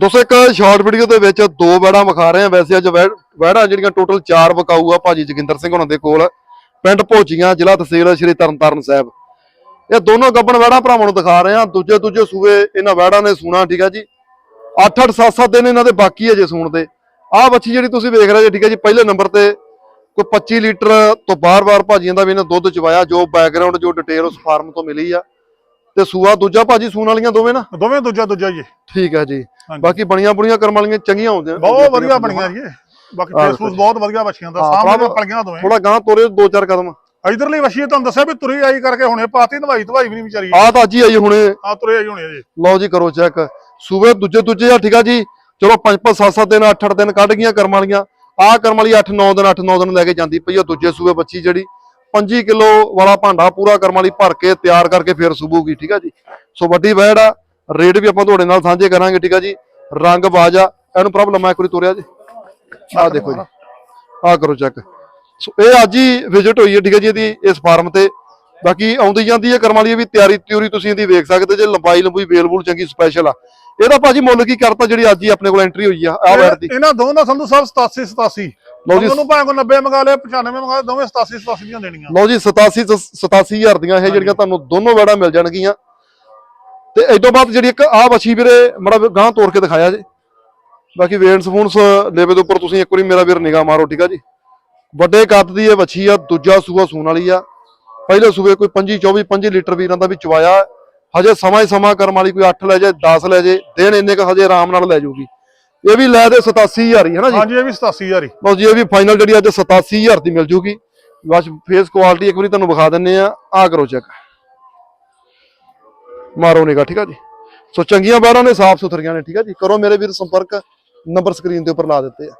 ਦੋਸਤੋ ਇੱਕ short video ਦੇ ਵਿੱਚ ਦੋ ਵੈੜਾਂ ਵਿਖਾ ਰਹੇ ਆ ਵੈਸੇ ਅੱਜ ਵੈੜਾਂ ਜਿਹੜੀਆਂ ਟੋਟਲ ਚਾਰ ਵਿਕਾਊ ਆ ਭਾਜੀ ਜੋਗਿੰਦਰ ਸਿੰਘ ਉਹਨਾਂ ਦੇ ਕੋਲ। ਪਿੰਡ ਭੋਜੀਆਂ, ਜ਼ਿਲ੍ਹਾ ਤਹਿਸੀਲ ਸ਼੍ਰੀ ਤਰਨਤਾਰਨ ਸਾਹਿਬ। ਇਹ ਦੋਨੋਂ ਗੱਬਣ ਵੈੜਾਂ ਭਰਾਵਾਂ ਨੂੰ ਦਿਖਾ ਰਹੇ ਆ ਦੂਜੇ ਦੂਜੇ ਸੂਏ ਇਹਨਾਂ ਵੈੜਾਂ ਨੇ ਸੂਣਾ, ਠੀਕ ਆ ਜੀ। 8-8 7-7 ਦਿਨ ਇਹਨਾਂ ਦੇ ਬਾਕੀ ਹੈ ਜੇ ਸੂਣ ਦੇ। ਆਹ ਬੱਚੀ ਜਿਹੜੀ ਤੁਸੀਂ ਵੇਖ ਰਹੇ ਜੇ ਠੀਕ ਆ ਜੀ, ਪਹਿਲੇ ਨੰਬਰ ਤੇ ਕੋਈ 25 ਲੀਟਰ ਤੋਂ ਬਾਰ-ਬਾਰ ਭਾਜੀਆਂ ਦਾ ਵੀ ਇਹਨਾਂ ਦੁੱਧ ਚਵਾਇਆ, ਜੋ ਬੈਕਗ੍ਰਾਉਂਡ ਜੋ ਡਿਟੇਲ ਉਸ ਫਾਰਮ ਤੋਂ ਮਿਲੀ ਆ। ਤੇ ਸੂਆ ਦੂਜਾ ਭਾਜੀ ਸੂਣ ਵਾਲੀਆਂ ਦੋਵੇਂ ਨਾ? ਦੋਵੇਂ ਦੂਜਾ ਦੂਜਾ ਜੀ। ਠੀਕ ਹੈ ਜੀ। ਬਾਕੀ ਬਣੀਆਂ ਬੁਣੀਆਂ ਕਰਮ ਵਾਲੀਆਂ ਚੰਗੀਆਂ ਹੁੰਦੀਆਂ। ਬਹੁਤ ਵਧੀਆ ਬਣੀਆਂ ਜੀ। ਬਾਕੀ ਫੇਸਬੁੱਕ ਬਹੁਤ ਵਧੀਆ ਬੱਚੀਆਂ ਦਾ। ਸਾਹਮਣੇ ਭਰਾਵਾ, ਪਲੀਆਂ ਦੋਵੇਂ। ਥੋੜਾ ਗਾਂ ਤੋਰੇ ਦੋ ਚਾਰ ਕਦਮ। ਇਧਰਲੀ ਵਸ਼ੀ ਤੁਹਾਨੂੰ ਦੱਸਿਆ ਵੀ ਤੁਰੀ ਆਈ ਕਰਕੇ ਹੁਣੇ ਪਾਤੀ ਨਵਾਈ ਧਵਾਈ ਵੀ ਨਹੀਂ ਵਿਚਾਰੀ। ਆਹ ਤਾਂ ਅੱਜ ਹੀ ਆਈ ਹੁਣੇ। ਆ ਤੁਰੇ ਆਈ ਹੁਣੇ ਜੀ। ਲਓ ਜੀ ਕਰੋ ਚੈੱਕ। ਸੂਬੇ ਦੂਜੇ ਦੂਜੇ ਆ ਠੀਕ ਆ ਜੀ। ਚਲੋ ਪੰਜ ਪੰਜ ਸੱਤ ਸੱਤ ਦਿਨ ਅੱਠ ਅੱਠ ਦਿਨ ਕੱਢ ਗਈਆਂ ਕਰਮ ਵਾਲੀਆਂ। ਆਹ ਕਰਮ ਵਾਲੀ 8 9 ਦਿਨ 8 9 ਦਿਨ ਲੈ ਕੇ ਜਾਂਦੀ ਪਈ ਆ ਦੂਜੇ ਸੂਬੇ ਬੱਚੀ ਜਿਹੜੀ। 25 ਕਿਲੋ ਵਾਲਾ ਭਾਂਡਾ ਪੂਰਾ ਕਰਮ ਵਾਲੀ ਭਰ ਕੇ ਤਿਆਰ ਕਰਕੇ ਫੇਰ ਸੂਬੂਗੀ, ਠੀਕ ਆ ਜੀ? ਸੋ ਵੱਡੀ ਵੈੜ ਆ, ਰੇਟ ਵੀ ਆਪਾਂ ਤੁਹਾਡੇ ਨਾਲ ਸਾਂਝੇ ਕਰਾਂਗੇ, ਠੀਕ ਆ ਜੀ? ਰੰਗ ਬਾਜ ਆ ਇਹਨੂੰ ਪ੍ਰੋਬਲਮ ਆ ਇੱਕ ਵਾਰੀ ਤੋਰਿਆ ਜੀ। ਆਹ ਦੇਖੋ ਜੀ, ਆਹ ਕਰੋ ਚੈੱਕ ਸੋ ਇਹ ਅੱਜ ਹੀ ਵਿਜ਼ਿਟ ਹੋਈ ਹੈ, ਠੀਕ ਹੈ ਜੀ, ਇਹਦੀ, ਇਸ ਫਾਰਮ ਤੇ। ਬਾਕੀ ਆਉਂਦੀ ਜਾਂਦੀ ਹੈ ਕਰਮ ਵਾਲੀ ਵੀ ਤਿਆਰੀ ਤਿਉਰੀ ਤੁਸੀਂ ਇਹਦੀ ਵੇਖ ਸਕਦੇ ਜੇ ਲੰਬਾਈ ਲੰਬੂਈ ਵੇਲ-ਵੂਲ ਚੰਗੀ ਸਪੈਸ਼ਲ ਆ। ਇਹਦਾ ਭਾਜੀ ਮੁੱਲ ਕੀ ਕਰਤਾ ਜਿਹੜੀ ਅੱਜ ਹੀ ਆਪਣੇ ਕੋਲ ਐਂਟਰੀ ਹੋਈ ਆ ਆ ਵੈਟ ਦੀ? ਇਹਨਾਂ ਦੋਵਾਂ ਦਾ ਸੰਧੂ ਸਾਹਿਬ 87 87 ਲਓ ਜੀ ਉਹਨੂੰ ਭਾਵੇਂ ਕੋ 90 ਮੰਗਾ ਲਿਆ 95 ਮੰਗਾ ਲਿਆ ਦੋਵੇਂ 87 87 ਦੀਆਂ ਦੇਣੀਆਂ। ਲਓ ਜੀ 87 ਸ- 87000 ਦੀਆਂ ਇਹ ਜਿਹੜੀਆਂ ਤੁਹਾਨੂੰ ਦੋਨੋਂ ਵੈੜਾਂ ਮਿਲ ਜਾਣਗੀਆਂ। ਤੇ ਤੋਂ ਬਾਅਦ ਜਿਹੜੀ ਇੱਕ ਆ ਵਛੀ ਵੀਰੇ ਮੜਾ ਗਾਂ ਤੋੜ ਕੇ ਦਿਖਾਇਆ ਜੀ। ਬਾਕੀ ਵੇਨਸ ਫੂਨਸ ਲੇਵੇ ਦੇ ਉੱਪਰ ਤੁਸੀਂ ਇੱਕ ਵਾਰੀ ਮੇਰਾ ਵੀਰ ਨਿਗਾਹ ਮਾਰੋ ਠੀਕ ਆ ਜੀ। ਵੱਡੇ ਕੱਦ ਦੀ ਇਹ ਵਛੀ ਆ ਦੂਜਾ ਸੂਆ ਸੂਣ ਵਾਲੀ ਆ। ਪਹਿਲੇ ਸੂਏ ਕੋਈ 25 24 25 ਲੀਟਰ ਵੀਰਾਂ ਦਾ ਵੀ ਚਵਾਇਆ। ਹਜੇ ਸਮਾਂ ਹੀ ਸਮਾਂ ਕਰਮ ਵਾਲੀ ਕੋਈ 8 ਲੈ ਜੇ 10 ਲੈ ਜੇ ਦਿਨ ਇੰਨੇ ਕ ਹਜੇ ਆਰਾਮ ਨਾਲ ਲੈ ਜਾਊਗੀ ਇਹ ਵੀ ਲੈ ਦੇ 87000 ਹੀ ਹੈ ਨਾ ਜੀ? ਹਾਂਜੀ ਇਹ ਵੀ 87000 ਹੀ। ਲਓ ਜੀ ਇਹ ਵੀ ਫਾਈਨਲ ਜਿਹੜੀ ਅੱਜ 87000 ਦੀ ਮਿਲ ਜੂਗੀ। ਬਸ ਫੇਸ ਕੁਆਲਿਟੀ ਇੱਕ ਵਾਰੀ ਤੁਹਾਨੂੰ ਵਿਖਾ ਦਿੰਨੇ ਆ। ਆ ਕਰੋ ਚੈੱਕ ਮਾਰੋ ਨਿਗਾ ਠੀਕ ਆ ਜੀ? ਸੋ ਚੰਗੀਆਂ ਬਾਰਾਂ ਨੇ ਸਾਫ਼ ਸੁਥਰੀਆਂ ਨੇ ਠੀਕ ਆ ਜੀ? ਕਰੋ ਮੇਰੇ ਵੀਰ ਸੰਪਰਕ ਨੰਬਰ ਸਕਰੀਨ ਦੇ ਉੱਪਰ ਲਾ ਦਿੱਤੇ ਆ।